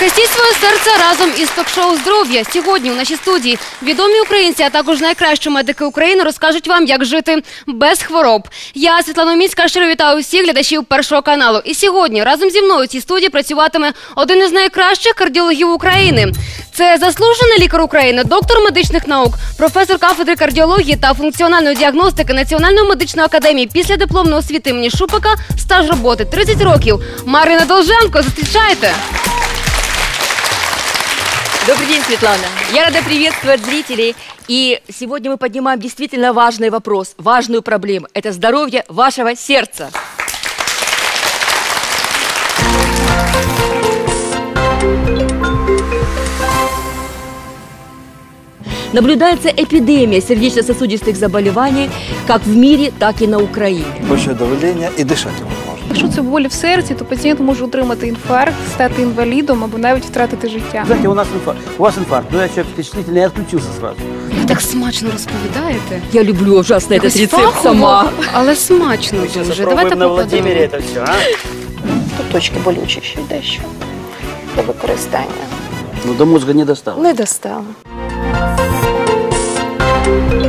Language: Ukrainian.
Захистіть своє серце разом із ток-шоу здоров'я. Сьогодні у нашій студії відомі українці, а також найкращі медики України розкажуть вам, як жити без хвороб. Я Світлана Міська щиро вітаю всіх глядачів першого каналу. І сьогодні разом зі мною у цій студії працюватиме один із найкращих кардіологів України. Це заслужений лікар України, доктор медичних наук, професор кафедри кардіології та функціональної діагностики Національної медичної академії після дипломної освіти імені Шупика, стаж роботи 30 років. Марина Долженко, зустрічайте! Добрый день, Светлана. Я рада приветствовать зрителей. И сегодня мы поднимаем действительно важный вопрос, важную проблему. Это здоровье вашего сердца. Наблюдается эпидемия сердечно-сосудистых заболеваний как в мире, так и на Украине. Большое давление і дишати його можна. Якщо це болі в серці, то пацієнт може отримати інфаркт, стати інвалідом або навіть втратити життя. Знаете, у нас инфаркт. У вас инфаркт. Ну, я человек впечатлительный, я отключился сразу. Ви так смачно розповідаєте. Я люблю ужасно этот Якось рецепт фахово, сама. але смачно Сейчас дуже. опробуем Давайте на Владимире попадемо. это все, а? Тут точки болючіші дещо для використання. Ну, до мозга не достал. Не достало. Thank you.